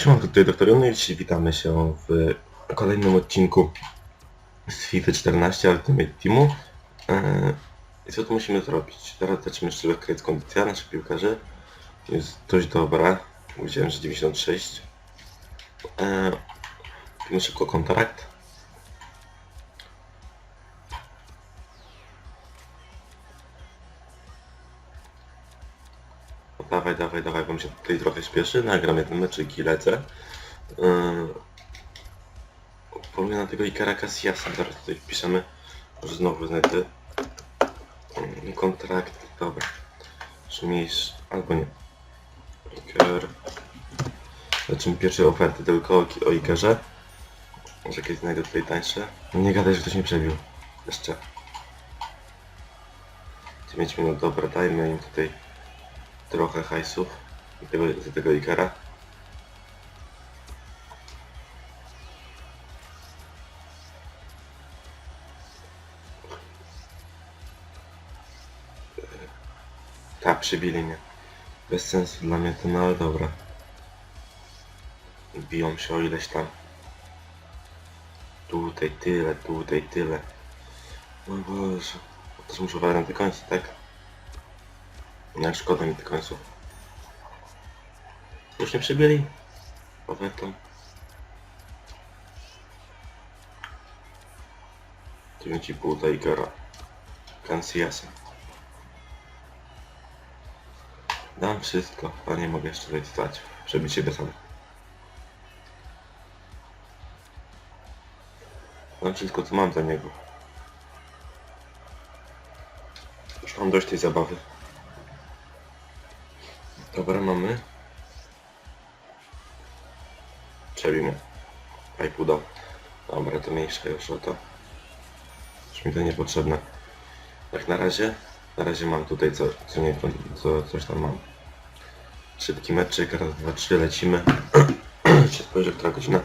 Siemanko, tutaj Doktor Jony i witamy się w kolejnym odcinku z FIFA 14 Ultimate Teamu. Eee, I co tu musimy zrobić? Teraz zaczniemy jeszcze wykręcić kondycja naszych piłkarzy. Jest dość dobra. Widziałem, że 96. Eee, szybko kontrakt. Dawaj, dawaj, dawaj, bo mi się tutaj trochę śpieszy. Nagram jeden meczyk i lecę. Yy... Na tego Ikara Casillasa. Zaraz tutaj wpiszemy. Może znowu znajdę yy, kontrakt. Dobra. Szumniejsz. Albo nie. Iker. Zobaczymy pierwsze oferty tylko o, o Ikerze. Może jakieś znajdę tutaj tańsze. Nie gadaj, że ktoś mnie przebił. Jeszcze. 9 minut, dobra, dajmy im tutaj trochę hajsów za tego, za tego Ikara. Tak, przybili mnie. Bez sensu dla mnie to, no ale dobra. Biją się o ileś tam. Tutaj tyle, tutaj tyle. No Boże. Też muszę uważać na te tak? Jak szkoda mi tych końców. Już nie przybyli? Powetą. Dziewięć i pół. Cansillasa. Dam wszystko, a nie mogę jeszcze tutaj stać. Się sam. Dam wszystko co mam za niego. Już mam dość tej zabawy. Dobra, mamy. Przebijmy. A i pół dał. Dobra, to mniejsze już o to. Już mi to niepotrzebne. Jak na razie, na razie mam tutaj co, co nie, co, coś tam mam. Szybki meczyk, raz, dwa, trzy, lecimy. się spojrzę, która godzina.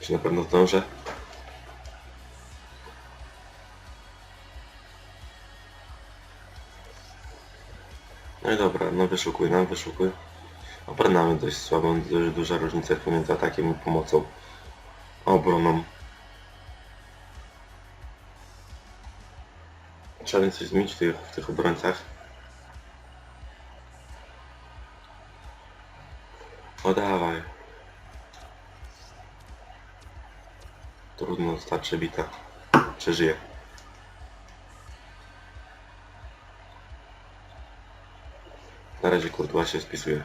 Czy na pewno zdążę? Wyszukuj, no wyszukuj. Obronamy dość słabą, dość duża różnica pomiędzy atakiem i pomocą. Obroną. Trzeba coś zmienić w tych, w tych obrońcach. O. Trudno zostać przebita. Przeżyje. Na razie kurtła się spisuje.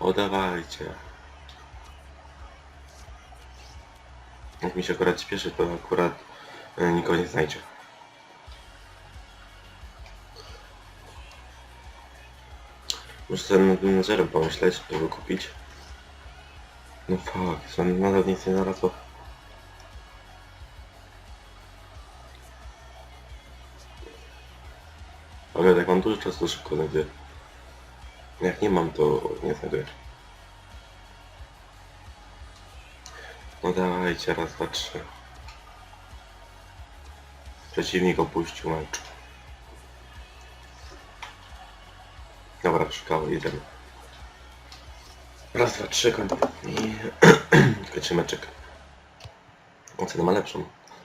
O dawajcie. Jak mi się akurat śpieszy, to akurat e, nikogo nie znajdzie. Muszę sobie nad menedżerem pomyśleć, żeby kupić. No fuck, nadal nic nie znalazło. Ale jak mam dużo czasu, to szybko znajduję. Jak nie mam, to nie znajduję. No dawajcie, raz, dwa, trzy. Przeciwnik opuścił mecz. Dobra, szukało, jedziemy. Raz, dwa, trzy, kończę. I kończy meczek. Ocenę ma lepszą.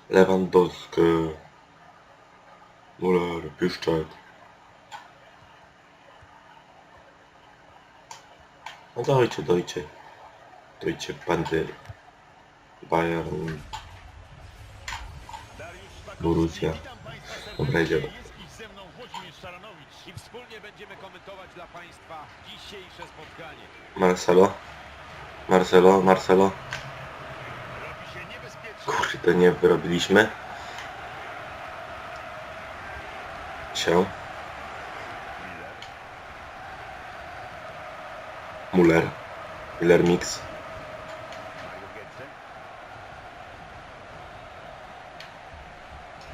Lewandowski. Muller, Piszczek. No dojcie, dojcie. Dojcie, bandy. Bayern. Borussia. Dobra, jedziemy. I wspólnie będziemy komentować dla Państwa dzisiejsze spotkanie. Marcelo. Marcelo, Marcelo. Kurde, nie wyrobiliśmy. Się. Muller. Miller Mix.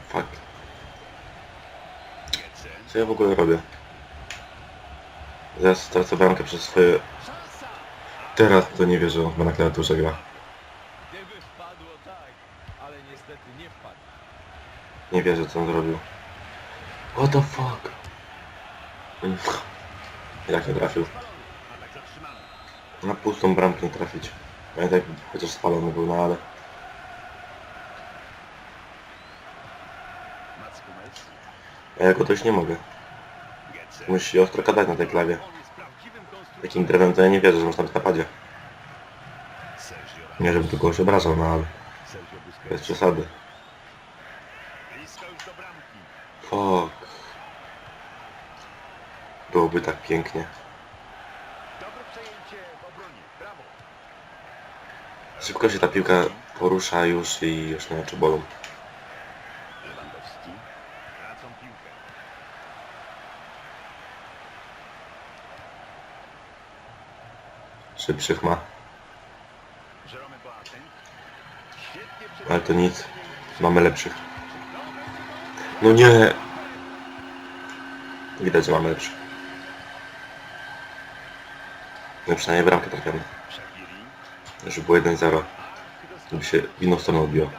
Fuck. Co ja w ogóle robię? Zaraz stracę bramkę przez swoje... Teraz to nie wierzę, bo na klawiaturze gra. Nie wierzę co on zrobił. What the fuck? Jak nie trafił? Na pustą bramkę trafić. Pamiętaj, chociaż spalony był, no ale... Ja go to już nie mogę. Musi się ostro kadać na tej klawie. Takim drewnem to ja nie wierzę, że można być na padzie. Nie, żeby tu kogoś obrażał, no ale... Bez przesady. Fuck. Byłoby tak pięknie. Szybko się ta piłka porusza już i już nie oczy bolą. Lewandowski. Tracą piłkę. Szybszych ma. Jerome Boateng. Świetnie Ale to nic. Mamy lepszych. No nie! Widać, że mamy lepszych. No przynajmniej bramkę trafiamy. Już było 1-0. Żeby się w inną stronę odbiło.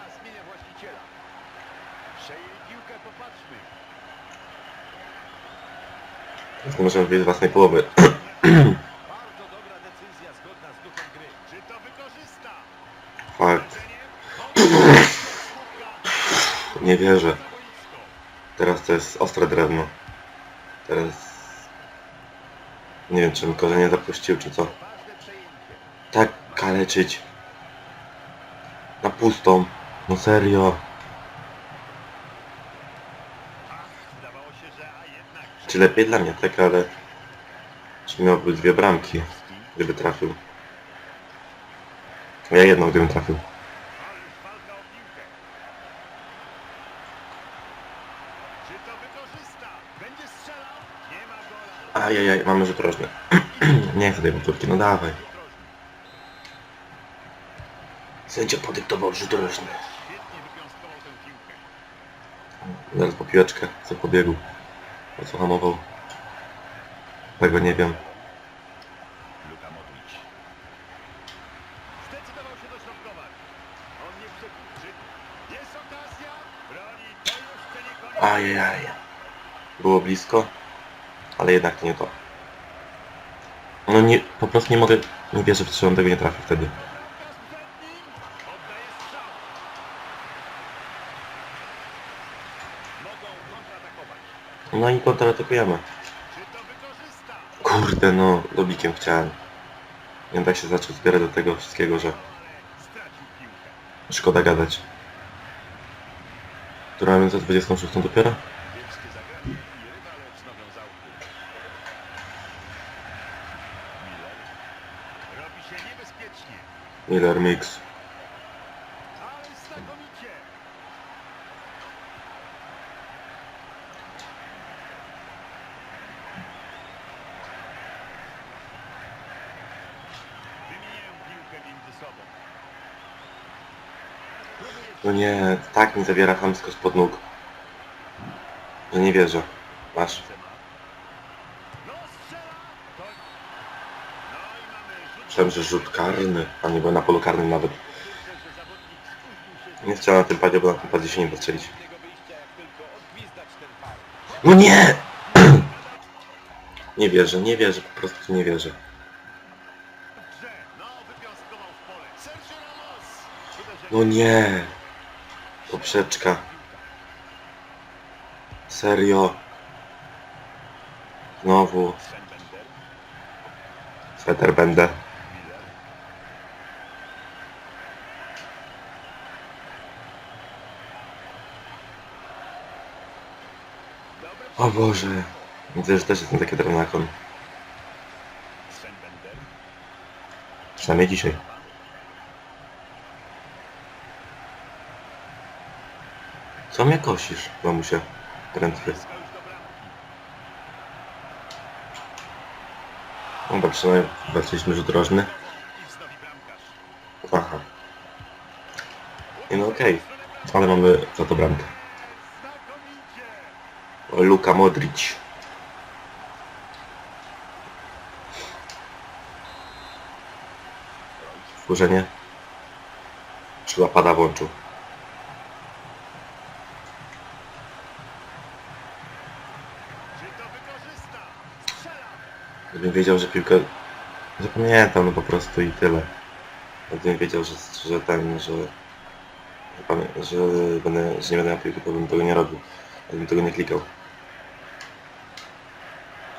Więc nie możemy wyjść z własnej połowy. Fakt. Nie wierzę. Teraz to jest ostre drewno. Teraz... Nie wiem, czy mi korzenie zapuścił, czy co. Tak kaleczyć. Na pustą. No serio. Czy lepiej dla mnie, tak, ale... Czy miałby dwie bramki, gdyby trafił. Ja jedną, gdybym trafił. Ajajaj, mamy rzut rożny. Nie chcę tej powtórki, no dawaj. Sędzia podyktował rzut rożny. Zaraz po piłeczkę, co pobiegł. Po co hamował. Tego nie wiem. Luka Modric. Zdecydował się dośrodkować. On nie przepuszczy. Jest okazja. Broni. To jeszcze nie koniec. Ajajaj. Było blisko, ale jednak to nie to. No nie, po prostu nie mogę, nie wierzę w to, że on tego nie trafił wtedy. Bramkarz przed nim. Oddaje strzał. Mogą kontratakować. No i kontratakujemy. Kurde no, lobikiem chciałem. Nie tak się zaczął zbierać do tego wszystkiego, że szkoda gadać. Która mamy za 26 dopiero? Miller Mix. Ale znakomicie. Wymieniają piłkę między sobą. Próbuje No nie, tak mi zabiera chamsko spod nóg. Że nie wierzę. Masz. No. No. Myślałem, że rzut karny, a nie na polu karnym nawet. Nie chciałem na tym padzie, bo na tym padzie się nie da strzelić. innego wyjścia, jak tylko odgwizdać ten faul. No nie! Nie wierzę, nie wierzę, po prostu nie wierzę. No nie! Poprzeczka. Serio. Znowu. Sweter będę. O Boże. Widzę, że też jestem taki Bender. Przynajmniej dzisiaj. Co mnie kosisz, mamusia? Bramki. Dobra, przynajmniej zobaczyliśmy rzut rożny. I. Aha. Nie no okej. Ale mamy za to bramkę. Luka Modric. Wkurzenie. Czy pada włączył. Gdybym wiedział, że piłkę... Zapamiętam, no po prostu i tyle. Gdybym wiedział, że, że ten, że... Że, że, będę, że nie będę miał piłki, to bym tego nie robił. Gdybym tego nie klikał.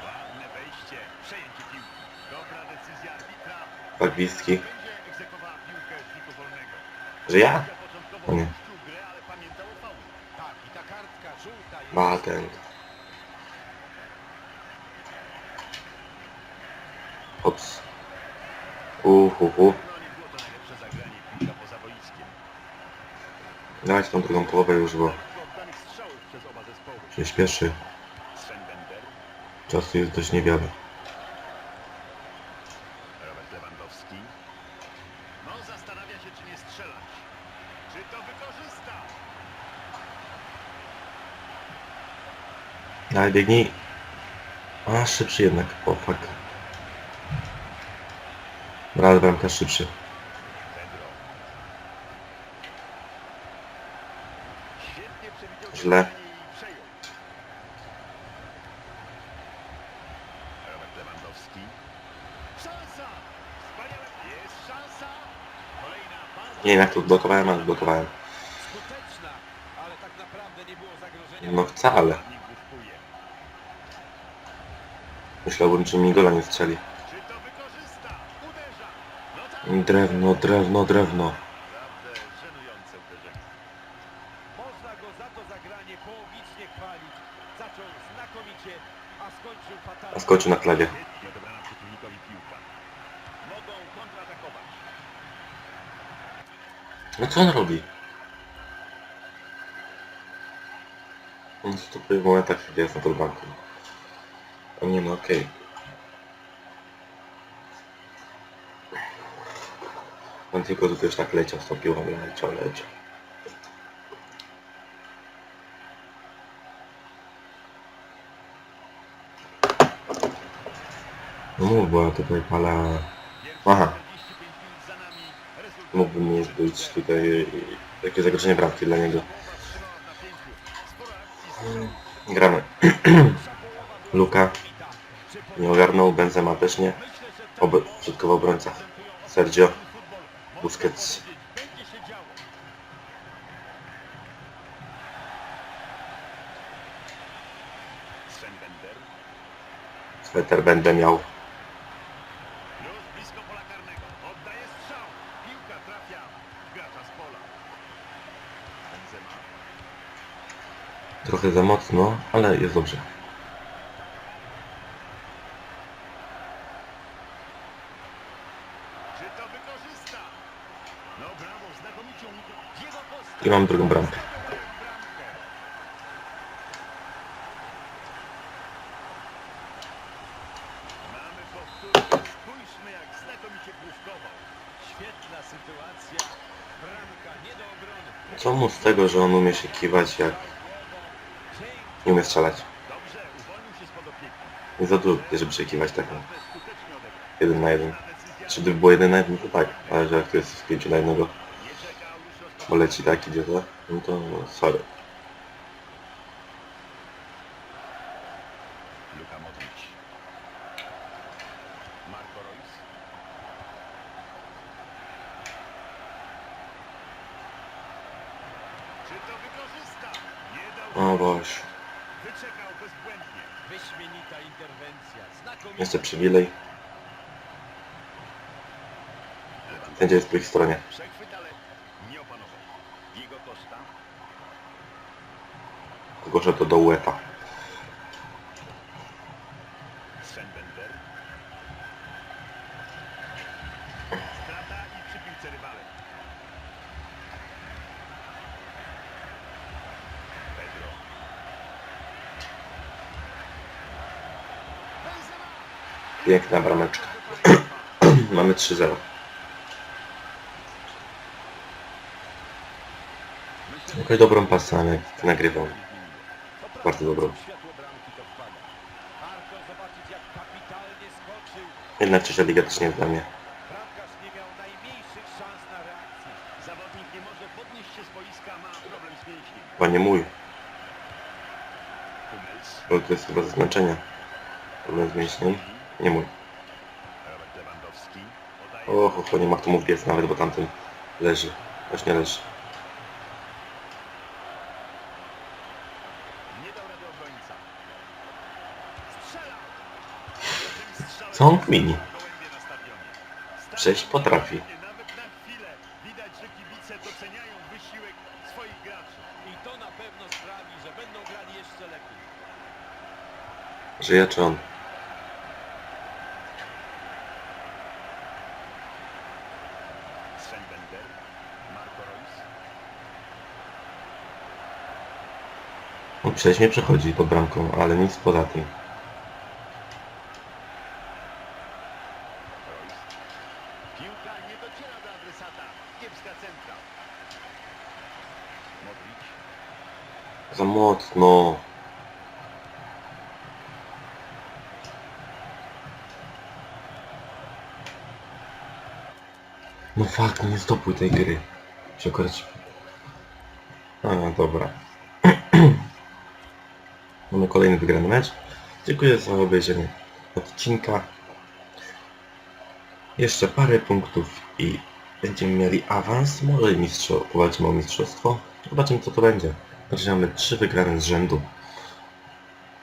Ładne wejście, przejęcie piłki. Dobra decyzja arbitra. Tak, gwizdki. Będzie egzekwowała piłkę z rzutu wolnego. Że ja? Początkowo O nie. opuścił grę, ale pamiętał o faulu. Tak, i ta kartka żółta jest... Batent. Ops. Uhuhu. No nie było to najlepsze zagranie piłka poza boiskiem. Dać tą drugą połowę już, bo się śpieszy. Czasu jest dość Lewandowski. No? Ale biegnij. A, szybszy jednak. O, fuck. Dobra, ale bramka szybszy. Pedro. Świetnie przewidział Źle. zagranie i przejął. Robert Lewandowski. Szansa! Wspaniale! Jest szansa! Kolejna bardzo... Nie wiem jak to odblokowałem, ale odblokowałem. No wcale. Myślałbym, czy mi gola nie strzeli. Czy to wykorzysta? Uderza! No tak! Drewno, drewno, drewno. Można go za to zagranie połowicznie chwalić. Zaczął znakomicie, a skończył A fatalnie. skoczył na klawie. Świetnie odebrana przeciwnikowi piłka. Mogą kontratakować. No co on robi? On w momentach, kiedy jest na pod banku. A nie no, okej. On tylko tutaj już tak leciał z leciał, leciał. No ja tutaj. Pierwsze Aha. 45 minut za nami. Rezultat Mógłbym mieć być tutaj jakieś zagrożenie bramki dla niego. Gramy. Luka nie ogarnął, Benzema też nie. Oby środkowy obrońca. Sergio Busquets. Sweter będę miał. Trochę za mocno, ale jest dobrze. Czy to wykorzysta? No brawo, znakomicie u- Diego Costa. I mam drugą bramkę. Co mu z tego, że on umie się kiwać, jak nie umie strzelać? Nie za dużo, żeby się kiwać tak no. Jeden na jeden. Czy gdyby było jeden na jeden, to tak. Ale że jak to jest w pięciu na jednego, nie czekał już rozpoczęcia. Bo leci tak, idzie to, no to sorry. Luka Modric. Marco Reus. Czy to wykorzysta? Nie dał O boż. Wyczekał bezbłędnie. Wyśmienita interwencja. Znakomicie. Jeszcze przywilej. Będzie jest po ich stronie. Przechwyt, piłce rywale. Pedro. Benzema! Piękna brameczka. Mamy 3-0. Jakoś dobrą pasę nagrywał. Bardzo dobrą. Jednak trzecia liga też nie jest dla mnie. Chyba nie mój, bo to jest chyba zaznaczenie. Problem z mięśniem. Nie mój. Och, och, nie ma tu mu biec nawet, bo tamten leży. Właśnie leży. Nie dał rady obrońca. Strzela! Co on kmini? Gołębie na stadionie. Przejść potrafi. Nawet na chwilę widać, że kibice doceniają wysiłek swoich graczy. I to na pewno sprawi, że będą grali jeszcze lepiej. Że ja czy on? On przejść nie przechodzi pod bramką, ale nic poza tym. Reus. Piłka nie dociera do adresata. Kiepska centra. Modric. Za mocno. Fakt, nie stopuj tej gry. Się akurat... A, dobra. Mamy kolejny wygrany mecz. Dziękuję za obejrzenie odcinka. Jeszcze parę punktów i będziemy mieli awans. Może mistrzo, powalczymy o mistrzostwo. Zobaczymy co to będzie. Zaczynamy trzy wygrane z rzędu.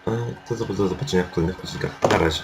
E, To do zobaczenia w kolejnych odcinkach. Na razie.